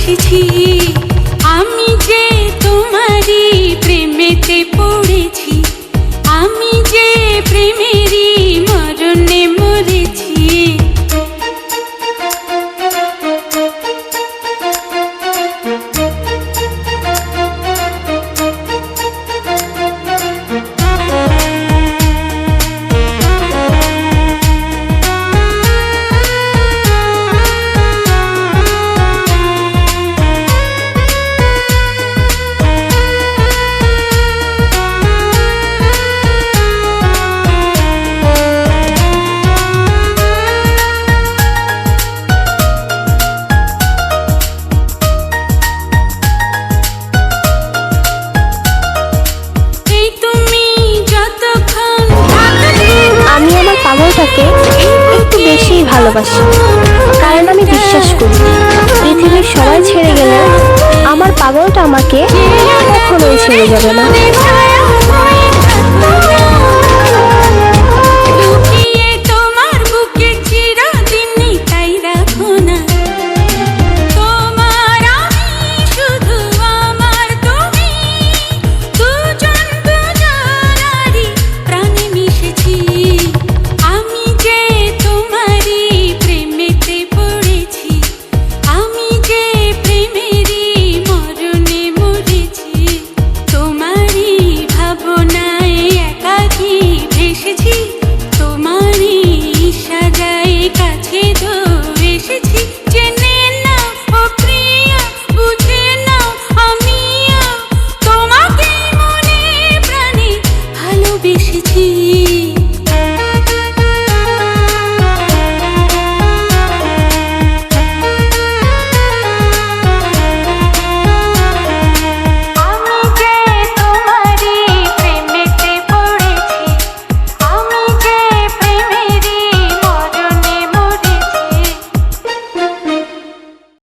t e ভালোবাসি। কারণ আমি বিশ্বাস করি, পৃথিবীর সবাই ছেড়ে গেলে আমার পাগলটা আমাকে কখনোই ছেড়ে যাবে না।